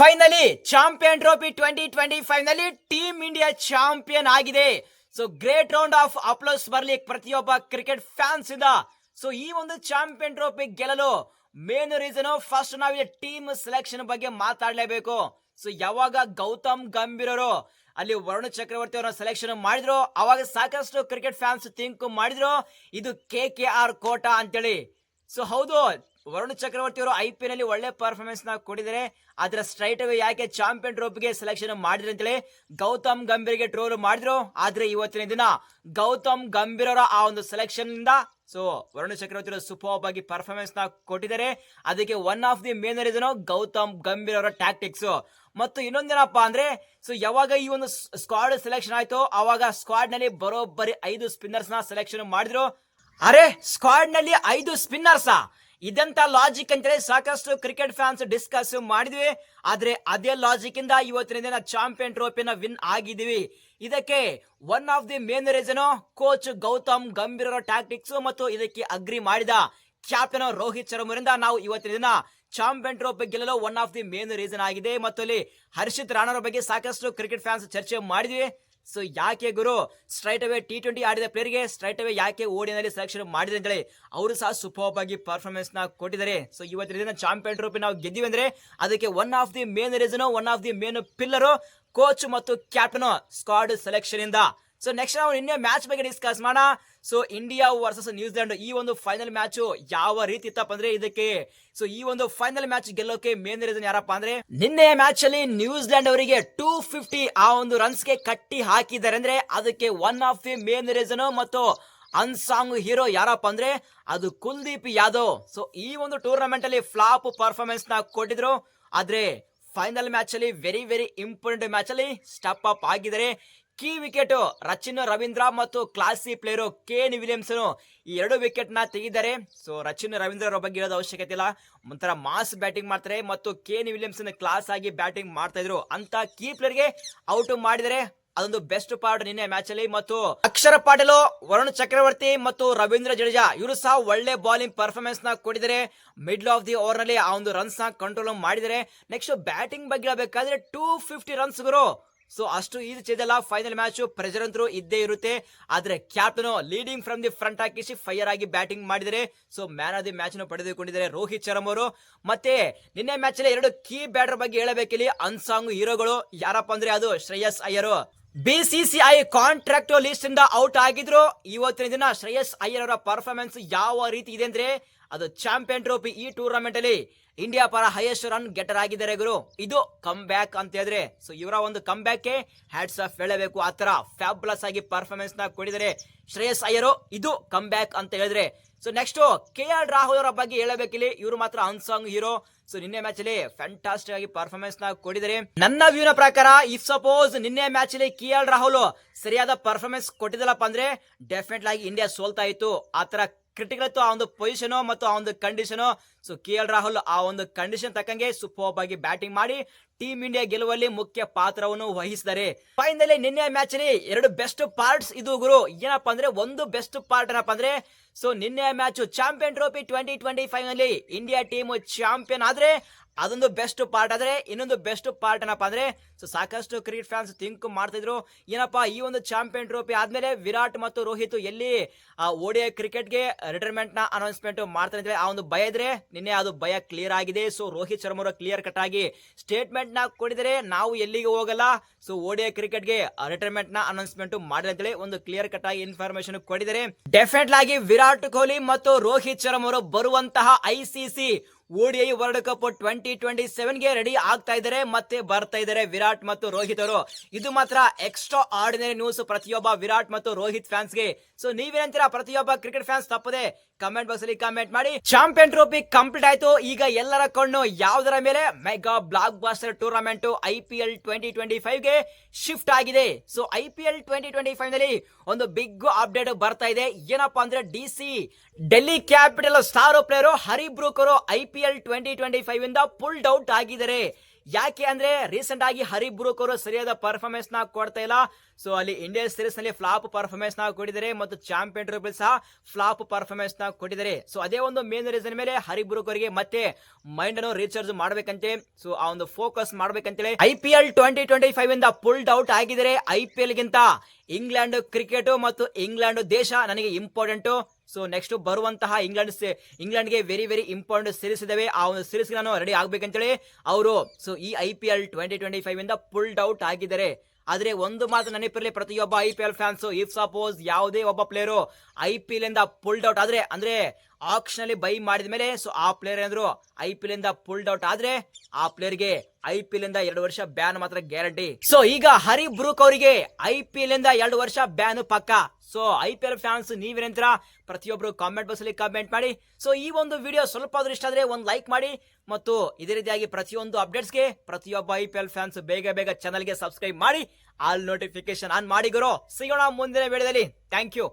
Finally champion trophy twenty twenty five team India champion ಆಗಿದೆ. So great round of applause ಬರ್ಲಿ ಪ್ರತಿಯೊಬ್ಬ cricket fans ಇಂದ so ಈ ಒಂದು ಚಾಂಪಿಯನ್ ಟ್ರೋಫಿ ಗೆಲ್ಲಲು ಮೇನ್ ರೀಸನ್ ಫಸ್ಟ್ ನಾವಿಲ್ಲಿ ಟೀಮ್ ಸೆಲೆಕ್ಷನ್ ಬಗ್ಗೆ ಮಾತಾಡಲೇಬೇಕು. ಸೊ ಯಾವಾಗ ಗೌತಮ್ ಗಂಭೀರ್ ಅವರು ಅಲ್ಲಿ ವರುಣ್ ಚಕ್ರವರ್ತಿ ಅವರ ಸೆಲೆಕ್ಷನ್ ಮಾಡಿದ್ರು, ಅವಾಗ ಸಾಕಷ್ಟು ಕ್ರಿಕೆಟ್ ಫ್ಯಾನ್ಸ್ ಥಿಂಕ್ ಮಾಡಿದ್ರು, ಇದು ಕೆ ಕೆ ಆರ್ ಕೋಟಾ ಅಂತೇಳಿ. ಸೊ ಹೌದು. ವರುಣ್ ಚಕ್ರವರ್ತಿ ಅವರು ಐ ಪಿ ಅಲ್ಲಿ ಒಳ್ಳೆ ಪರ್ಫಾರ್ಮೆನ್ಸ್ನ ಕೊಟ್ಟಿದ್ದಾರೆ. ಅದರ ಸ್ಟ್ರೈಟ್ ಅವೇ ಯಾಕೆ ಚಾಂಪಿಯನ್ ಟ್ರೋಫಿಗೆ ಸೆಲೆಕ್ಷನ್ ಮಾಡಿದ್ರು ಅಂತೇಳಿ ಗೌತಮ್ ಗಂಭೀರ್ಗೆ ಟ್ರೋಲ್ ಮಾಡಿದ್ರು. ಆದ್ರೆ ಇವತ್ತಿನ ದಿನ ಗೌತಮ್ ಗಂಭೀರ್ ಅವರ ಆ ಒಂದು ಸೆಲೆಕ್ಷನ್ ಇಂದ ಸೊ ವರುಣ್ ಚಕ್ರವರ್ತಿ ಅವರು ಸೂಪರ್ ಆಗಿ ಪರ್ಫಾರ್ಮೆನ್ಸ್ನ ಕೊಟ್ಟಿದ್ದಾರೆ. ಅದಕ್ಕೆ one of the main reason Gautam Gambhir ಅವರ ಟ್ಯಾಕ್ಟಿಕ್ಸ್ ಮತ್ತು ಇನ್ನೊಂದೇನಪ್ಪ ಅಂದ್ರೆ ಸೊ ಯಾವಾಗ ಈ ಒಂದು ಸ್ಕ್ವಾಡ್ ಸೆಲೆಕ್ಷನ್ ಆಯ್ತು ಅವಾಗ ಸ್ಕ್ವಾಡ್ನಲ್ಲಿ ಬರೋಬ್ಬರಿ ಐದು ಸ್ಪಿನ್ನರ್ಸ್ನ ಸೆಲೆಕ್ಷನ್ ಮಾಡಿದ್ರು. ಅರೆ ಸ್ಕ್ವಾಡ್ನಲ್ಲಿ ಐದು ಸ್ಪಿನ್ನರ್ಸಾ ಇದಂತ ಲಾಜಿಕ್ ಅಂತೇಳಿ ಸಾಕಷ್ಟು ಕ್ರಿಕೆಟ್ ಫ್ಯಾನ್ಸ್ ಡಿಸ್ಕಸ್ ಮಾಡಿದ್ವಿ. ಆದ್ರೆ ಅದೇ ಲಾಜಿಕ್ ಇಂದ ಇವತ್ತಿನ ದಿನ ಚಾಂಪಿಯನ್ ಟ್ರೋಫಿನ ವಿನ್ ಆಗಿದೀವಿ ಇದಕ್ಕೆ one of the main reason coach Gautam Gambhir tactics ಮತ್ತು ಇದಕ್ಕೆ ಅಗ್ರಿ ಮಾಡಿದ ಕ್ಯಾಪ್ಟನ್ ರೋಹಿತ್ ಶರ್ಮರಿಂದ ನಾವು ಇವತ್ತಿನ ದಿನ ಚಾಂಪಿಯನ್ ಟ್ರೋಫಿ ಗೆಲ್ಲಲು one of the main reason ಆಗಿದೆ. ಮತ್ತು ಅಲ್ಲಿ ಹರ್ಷಿತ್ ರಾಣರ ಬಗ್ಗೆ ಸಾಕಷ್ಟು ಕ್ರಿಕೆಟ್ ಫ್ಯಾನ್ಸ್ ಚರ್ಚೆ ಮಾಡಿದ್ವಿ. ಸೊ ಯಾಕೆ ಗುರು? ಸ್ಟ್ರೈಟ್ ಅವೇ ಟಿ ಟ್ವೆಂಟಿ ಆಡಿದ ಪ್ಲೇಯರ್ಗೆ ಸ್ಟ್ರೈಟ್ ಅವೇ ಯಾಕೆ ಓಡಿನಲ್ಲಿ ಸೆಲೆಕ್ಷನ್ ಮಾಡಿದೆ ಅಂತೇಳಿ ಅವರು ಸಹ ಸೂಪರ್ ಆಗಿ ಪರ್ಫಾರ್ಮೆನ್ಸ್ನ ಕೊಟ್ಟಿದ್ದಾರೆ. ಸೊ ಇವತ್ತಿನ ದಿನ ಚಾಂಪಿಯನ್ ಟ್ರೋಫಿ ನಾವು ಗೆದ್ದಿವಿ ಅಂದರೆ ಅದಕ್ಕೆ one of the main reason one of the main pillar coach ಮತ್ತು ಕ್ಯಾಪ್ಟನ್ ಸ್ಕ್ವಾಡ್ ಸೆಲೆಕ್ಷನ್ ಇಂದ ಸೊ ನೆಕ್ಸ್ಟ್ ನಾವು ನಿನ್ನೆ ಮ್ಯಾಚ್ ಬಗ್ಗೆ ಡಿಸ್ಕಸ್ ಮಾಡೋಣ. ಸೊ ಇಂಡಿಯಾ ವರ್ಸಸ್ ನ್ಯೂಜಿಲೆಂಡ್ ಈ ಒಂದು ಫೈನಲ್ ಮ್ಯಾಚ್ ಯಾವ ರೀತಿ ಇತ್ತಪ್ಪ ಅಂದ್ರೆ ಇದಕ್ಕೆ. ಸೊ ಈ ಒಂದು ಫೈನಲ್ ಮ್ಯಾಚ್ ಗೆಲ್ಲೋಕೆ ಮೇನ್ ರೀಸನ್ ಯಾರಪ್ಪ ಅಂದ್ರೆ ನಿನ್ನೆ ಮ್ಯಾಚ್ ಅಲ್ಲಿ ನ್ಯೂಜಿಲೆಂಡ್ ಅವರಿಗೆ ಟೂ ಫಿಫ್ಟಿ ಆ ಒಂದು ರನ್ಸ್ಗೆ ಕಟ್ಟಿ ಹಾಕಿದ್ದಾರೆ ಅಂದ್ರೆ ಅದಕ್ಕೆ one of the main reason ಮತ್ತು ಅನ್ಸಾಂಗ್ ಹೀರೋ ಯಾರಪ್ಪ ಅಂದ್ರೆ ಅದು ಕುಲ್ದೀಪ್ ಯಾದವ್. ಸೊ ಈ ಒಂದು ಟೂರ್ನಮೆಂಟ್ ಅಲ್ಲಿ ಫ್ಲಾಪ್ ಪರ್ಫಾರ್ಮೆನ್ಸ್ನ ಕೊಟ್ಟಿದ್ರು. ಆದ್ರೆ ಫೈನಲ್ ಮ್ಯಾಚ್ ಅಲ್ಲಿ ವೆರಿ ವೆರಿ ಇಂಪಾರ್ಟೆಂಟ್ ಮ್ಯಾಚ್ ಅಲ್ಲಿ ಸ್ಟೆಪ್ ಅಪ್ ಆಗಿದ್ದಾರೆ. ಕೀ ವಿಕೆಟ್ ರಚಿನ್, ರವೀಂದ್ರ ಮತ್ತು ಕ್ಲಾಸಿ ಪ್ಲೇಯರು ಕೇನ್ ವಿಲಿಯಮ್ಸನ್ ಈ ಎರಡು ವಿಕೆಟ್ನ ತೆಗೆದಿದ್ದಾರೆ ಸೊ, ರಚಿನ್ ರವೀಂದ್ರ ಅವರ ಬಗ್ಗೆ ಇರೋದು ಅವಶ್ಯಕತೆ ಇಲ್ಲ. ಒಂಥರ ಮಾಸ್ ಬ್ಯಾಟಿಂಗ್ ಮಾಡ್ತಾರೆ ಮತ್ತು ಕೇನ್ ವಿಲಿಯಮ್ಸನ್ ಕ್ಲಾಸ್ ಆಗಿ ಬ್ಯಾಟಿಂಗ್ ಮಾಡ್ತಾ ಇದ್ರು. ಅಂತ ಕೀ ಪ್ಲೇಯರ್ಗೆ ಔಟ್ ಮಾಡಿದರೆ ಅದೊಂದು ಬೆಸ್ಟ್ ಪಾರ್ಟ್ ನಿನ್ನೆ ಮ್ಯಾಚ್ ಅಲ್ಲಿ ಮತ್ತು ಅಕ್ಷರ ಪಾಟೀಲ್, ವರುಣ್ ಚಕ್ರವರ್ತಿ ಮತ್ತು ರವೀಂದ್ರ ಜಡೇಜಾ, ಇವರು ಸಹ ಒಳ್ಳೆ ಬಾಲಿಂಗ್ ಪರ್ಫಾರ್ಮೆನ್ಸ್ನ ಕೊಡಿದರೆ ಮಿಡ್ಲ್ ಆಫ್ ದಿ ಓವರ್ನಲ್ಲಿ ಆ ಒಂದು ರನ್ಸ್ನ ಕಂಟ್ರೋಲ್ ಮಾಡಿದರೆ ನೆಕ್ಸ್ಟ್ ಬ್ಯಾಟಿಂಗ್ ಬಗ್ಗೆ ಹೇಳಬೇಕಾದ್ರೆ ಟೂ ಫಿಫ್ಟಿ ರನ್ಸ್ ಗುರು. ಸೊ ಅಷ್ಟು ಈಜಿ ಚೇದಲ್ಲ ಫೈನಲ್ ಮ್ಯಾಚ್ ಪ್ರೆಷರ್ ಅಂತೂ ಇದ್ದೇ ಇರುತ್ತೆ. ಆದ್ರೆ captain leading from the front ಹಾಕಿಸಿ ಫೈರ್ ಆಗಿ ಬ್ಯಾಟಿಂಗ್ ಮಾಡಿದರೆ ಸೊ ಮ್ಯಾನ್ ಆಫ್ ದಿ ಮ್ಯಾಚ್ನ ಪಡೆದುಕೊಂಡಿದ್ದಾರೆ ರೋಹಿತ್ ಶರ್ಮ ಅವರು. ಮತ್ತೆ ನಿನ್ನೆ ಮ್ಯಾಚ್ ಅಲ್ಲಿ ಎರಡು ಕೀ ಬ್ಯಾಟರ್ ಬಗ್ಗೆ ಹೇಳಬೇಕಿಲ್ಲಿ ಅನ್ಸಾಂಗ್ ಹೀರೋಗಳು ಯಾರಪ್ಪ ಅಂದ್ರೆ ಅದು Shreyas Iyer. BCCI contract list ಇಂದ ಔಟ್ ಆಗಿದ್ರು. ಇವತ್ತಿನ ದಿನ ಶ್ರೇಯಸ್ ಅಯ್ಯರ್ ಅವರ ಪರ್ಫಾರ್ಮೆನ್ಸ್ ಯಾವ ರೀತಿ ಇದೆ ಅಂದ್ರೆ ಅದು ಚಾಂಪಿಯನ್ ಟ್ರೋಫಿ ಈ ಟೂರ್ನಮೆಂಟ್ ಅಲ್ಲಿ ಇಂಡಿಯಾ ಪರ ಹೈಯೆಸ್ಟ್ ರನ್ ಗೆಟರ್ ಆಗಿದ್ದಾರೆ ಗುರು. ಇದು ಕಮ್ ಬ್ಯಾಕ್ ಅಂತ ಹೇಳಿದ್ರೆ ಸೊ ಇವರ ಒಂದು ಕಮ್ ಬ್ಯಾಕ್ ಹ್ಯಾಟ್ಸ್ ಆಫ್ ಹೇಳಬೇಕು. ಆ ತರ ಫ್ಯಾಬ್ಲಸ್ ಆಗಿ ಪರ್ಫಾರ್ಮೆನ್ಸ್ನ ಕೊಡಿದರೆ ಶ್ರೇಯಸ್ ಅಯ್ಯರು. ಇದು ಕಮ್ ಬ್ಯಾಕ್ ಅಂತ ಹೇಳಿದ್ರೆ so next K R Rahul ಅವರ ಬಗ್ಗೆ ಹೇಳಬೇಕಿಲ್ಲಿ. ಇವರು ಮಾತ್ರ ಅನ್ಸಾಂಗ್ ಹೀರೋ ಸೊ ನಿನ್ನೆ ಮ್ಯಾಚ್ ಅಲ್ಲಿ ಫ್ಯಾಂಟಾಸ್ಟಿಕ್ ಆಗಿ ಪರ್ಫಾರ್ಮೆನ್ಸ್ನ ಕೊಡಿದರೆ ನನ್ನ ವ್ಯೂನ ಪ್ರಕಾರ ಇಫ್ ಸಪೋಸ್ ನಿನ್ನೆ ಮ್ಯಾಚ್ ಅಲ್ಲಿ ಕೆ ಆರ್ ರಾಹುಲ್ ಸರಿಯಾದ ಪರ್ಫಾರ್ಮೆನ್ಸ್ ಕೊಟ್ಟಿದ್ದಲ್ಲಪ್ಪ ಅಂದ್ರೆ ಡೆಫಿನೆಟ್ ಆಗಿ ಇಂಡಿಯಾ ಸೋಲ್ತಾ ಇತ್ತು. ಆ ತರ ಕ್ರಿಟಿಕಲ್ ಇತ್ತು, ಆ ಒಂದು ಪೊಸಿಷನ್ ಮತ್ತು ಆ ಒಂದು condition so K L Rahul ಆ ಒಂದು ಕಂಡೀಷನ್ ತಕ್ಕಂಗೆ ಸೂಪರ್ ಆಗಿ ಬ್ಯಾಟಿಂಗ್ ಮಾಡಿ ಟೀಮ್ ಇಂಡಿಯಾ ಗೆಲುವಲ್ಲಿ ಮುಖ್ಯ ಪಾತ್ರವನ್ನು ವಹಿಸಿದ್ದಾರೆ. ಫೈನಲಿ ನಿನ್ನೆ ಮ್ಯಾಚ್ ಅಲ್ಲಿ ಎರಡು ಬೆಸ್ಟ್ ಪಾರ್ಟ್ಸ್ ಇದು ಗುರು. ಏನಪ್ಪಾ ಅಂದ್ರೆ, ಒಂದು ಬೆಸ್ಟ್ ಪಾರ್ಟ್ ಏನಪ್ಪಾ ಅಂದ್ರೆ ಸೊ ನಿನ್ನೆ match champion trophy twenty twenty ಫೈವ್ನಲ್ಲಿ India team champion ಆದ್ರೆ ಅದೊಂದು ಬೆಸ್ಟ್ ಪಾರ್ಟ್ ಆದ್ರೆ, ಇನ್ನೊಂದು ಬೆಸ್ಟ್ ಪಾರ್ಟ್ ಏನಪ್ಪಾ ಅಂದ್ರೆ ಸೊ ಸಾಕಷ್ಟು ಕ್ರಿಕೆಟ್ ಫ್ಯಾನ್ಸ್ ಥಿಂಕ್ ಮಾಡ್ತಿದ್ರು. ಏನಪ್ಪಾ, ಈ ಒಂದು ಚಾಂಪಿಯನ್ ಟ್ರೋಫಿ ಆದ್ಮೇಲೆ ವಿರಾಟ್ ಮತ್ತು ರೋಹಿತ್ ಎಲ್ಲಿ, ಆ ಓಡಿಐ ಕ್ರಿಕೆಟ್ಗೆ ರಿಟೈರ್ಮೆಂಟ್ನ ಅನೌನ್ಸ್ಮೆಂಟ್ ಮಾಡ್ತಾರೆ ಅಂತೇಳಿ ಆ ಒಂದು ಭಯ ಇದ್ರೆ, ನಿನ್ನೆ ಅದು ಭಯ ಕ್ಲಿಯರ್ ಆಗಿದೆ. ಸೊ ರೋಹಿತ್ ಶರ್ಮಾ ಅವರು ಕ್ಲಿಯರ್ ಕಟ್ ಆಗಿ ಸ್ಟೇಟ್ಮೆಂಟ್ನ ಕೊಡಿದರೆ ನಾವು ಎಲ್ಲಿಗೆ ಹೋಗಲ್ಲ. ಸೊ ಓಡಿಐ ಕ್ರಿಕೆಟ್ಗೆ ರಿಟೈರ್ಮೆಂಟ್ನ ಅನೌನ್ಸ್ಮೆಂಟ್ ಮಾಡಿದೆ ಅಂತೇಳಿ ಒಂದು ಕ್ಲಿಯರ್ ಕಟ್ ಆಗಿ ಇನ್ಫಾರ್ಮೇಶನ್ ಕೊಡಿದರೆ ಡೆಫಿನೆಟ್ ಆಗಿ ವಿರಾಟ್ ಕೊಹ್ಲಿ ಮತ್ತು ರೋಹಿತ್ ಶರ್ಮಾ ಅವರು ಬರುವಂತಹ ICC ODI world cup twenty twenty ಸೆವೆನ್ಗೆ ready ಆಗ್ತಾ ಇದ್ದಾರೆ, ಮತ್ತೆ ಬರ್ತಾ ಇದ್ದಾರೆ ವಿರಾಟ್ ಮತ್ತು ರೋಹಿತ್ ಅವರು. ಇದು ಮಾತ್ರ ಎಕ್ಸ್ಟ್ರಾ ಆರ್ಡಿನರಿ ನ್ಯೂಸ್ ಪ್ರತಿಯೊಬ್ಬ ವಿರಾಟ್ ಮತ್ತು ರೋಹಿತ್ ಫ್ಯಾನ್ಸ್ಗೆ. ಸೊ ನೀವೇನಂತೀರಾ? ಪ್ರತಿಯೊಬ್ಬ ಕ್ರಿಕೆಟ್ ಫ್ಯಾನ್ಸ್ ತಪ್ಪದೆ ಕಮೆಂಟ್ ಬಾಕ್ಸ್ ಅಲ್ಲಿ ಕಮೆಂಟ್ ಮಾಡಿ. ಚಾಂಪಿಯನ್ ಟ್ರೋಫಿ ಕಂಪ್ಲೀಟ್ ಆಯ್ತು. ಈಗ ಎಲ್ಲರ ಕಣ್ಣು ಯಾವುದರ ಮೇಲೆ? Mega blockbuster tournament I P L twenty twenty ಫೈವ್ಗೆ shift ಆಗಿದೆ. So I P L twenty twenty ಫೈವ್ನಲ್ಲಿ ಒಂದು ಬಿಗ್ ಅಪ್ಡೇಟ್ ಬರ್ತಾ ಇದೆ. ಏನಪ್ಪಾ ಅಂದ್ರೆ D C Delhi capital star player Harry ಬ್ರೂಕರ್ I P L twenty twenty five ಇಂದ ಪುಲ್ಡ್ ಔಟ್ ಆಗಿದ್ದಾರೆ. ಯಾಕೆ ಅಂದ್ರೆ ರೀಸೆಂಟ್ ಆಗಿ ಹರಿಬ್ರೂಕ್ ಅವರು ಸರಿಯಾದ ಪರ್ಫಾರ್ಮೆನ್ಸ್ನ ಕೊಡ್ತಾ ಇಲ್ಲ. ಸೊ ಅಲ್ಲಿ ಇಂಡಿಯನ್ ಸೀರೀಸ್ನಲ್ಲಿ ಫ್ಲಾಪ್ ಪರ್ಫಾರ್ಮೆನ್ಸ್ನ ಕೊಟ್ಟಿದ್ದಾರೆ ಮತ್ತು ಚಾಂಪಿಯನ್ ಟ್ರೋಫಿ ಸಹ ಫ್ಲಾಪ್ ಪರ್ಫಾರ್ಮೆನ್ಸ್ನ ಕೊಟ್ಟಿದ್ದಾರೆ. ಸೊ ಅದೇ ಒಂದು ಮೇನ್ ರೀಸನ್ ಮೇಲೆ ಹರಿಬ್ರೂಕ್ ಅವರಿಗೆ ಮತ್ತೆ ಮೈಂಡ್ ಅನ್ನು ರೀಚಾರ್ಜ್ ಮಾಡ್ಬೇಕಂತೆ. ಸೊ ಆ ಒಂದು focus ಮಾಡ್ಬೇಕಂತೇಳಿ I P L twenty twenty five ಇಂದ ಪುಲ್ಡ್ ಔಟ್ ಆಗಿದ್ದಾರೆ. ಐ ಪಿ ಗಿಂತ ಇಂಗ್ಲೆಂಡ್ ಕ್ರಿಕೆಟ್ ಮತ್ತು ಇಂಗ್ಲೆಂಡ್ ದೇಶ ನನಗೆ ಇಂಪಾರ್ಟೆಂಟ್ ಸೊ ನೆಕ್ಸ್ಟ್ ಬರುವಂತಹ ಇಂಗ್ಲೆಂಡ್ ಇಂಗ್ಲೆಂಡ್ಗೆ ವೆರಿ ವೆರಿ ಇಂಪಾರ್ಟೆಂಟ್ ಸೀರೀಸ್ ಇದಾವೆ. ಆ ಒಂದು ಸೀರೀಸ್ ನಾನು ರೆಡಿ ಆಗ್ಬೇಕಂತೇಳಿ ಅವರು ಸೊ ಈ I P L twenty twenty five ಇಂದ ಪುಲ್ಡ್ ಔಟ್ ಆಗಿದ್ದಾರೆ. ಆದ್ರೆ ಒಂದು ಮಾತು ನೆನಪಿರಲಿ, ಪ್ರತಿಯೊಬ್ಬ I P L fans if suppose ಯಾವುದೇ ಒಬ್ಬ ಪ್ಲೇಯರು ಐ ಪಿ ಎಲ್ ಇಂದ ಪುಲ್ಡ್ ಔಟ್ ಆದ್ರೆ, ಅಂದ್ರೆ ಆಕ್ಷನಲ್ಲಿ ಬೈ ಮಾಡಿದ ಮೇಲೆ ಸೊ ಆ ಪ್ಲೇಯರ್ ಏನಾದ್ರು ಐ ಪಿ ಎಲ್ ಇಂದ ಪುಲ್ಡ್ ಔಟ್ ಆದ್ರೆ, ಆ ಪ್ಲೇಯರ್ಗೆ ಐ ಪಿ ಇಂದ ಎರಡು ವರ್ಷ ಬ್ಯಾನ್ ಮಾತ್ರ ಗ್ಯಾರಂಟಿ. ಸೊ ಈಗ ಹರಿ ಬ್ರೂಕ್ ಅವರಿಗೆ ಐ ಪಿ ಇಂದ ಎರಡು ವರ್ಷ ಬ್ಯಾನ್ ಪಕ್ಕ. So I P L fans ನೀವೇನಂತೀರ ಪ್ರತಿಯೊಬ್ಬರು ಕಾಮೆಂಟ್ ಬಾಕ್ಸ್ ಅಲ್ಲಿ ಕಾಮೆಂಟ್ ಮಾಡಿ. ಸೊ ಈ ಒಂದು ವಿಡಿಯೋ ಸ್ವಲ್ಪ ಆದ್ರೂ ಇಷ್ಟ ಆದ್ರೆ ಒಂದು ಲೈಕ್ ಮಾಡಿ. ಮತ್ತು ಇದೇ ರೀತಿಯಾಗಿ ಪ್ರತಿಯೊಂದು ಅಪ್ಡೇಟ್ಸ್ಗೆ ಪ್ರತಿಯೊಬ್ಬ ಐ ಪಿ ಎಲ್ ಫ್ಯಾನ್ಸ್ ಬೇಗ ಬೇಗ ಚಾನಲ್ಗೆ ಸಬ್ಸ್ಕ್ರೈಬ್ ಮಾಡಿ. ಆಲ್ ನೋಟಿಫಿಕೇಶನ್ ಆನ್ ಮಾಡಿ ಗುರು. ಸಿಗೋಣ ಮುಂದಿನ ವಿಡಿಯೋದಲ್ಲಿ ಥ್ಯಾಂಕ್ ಯು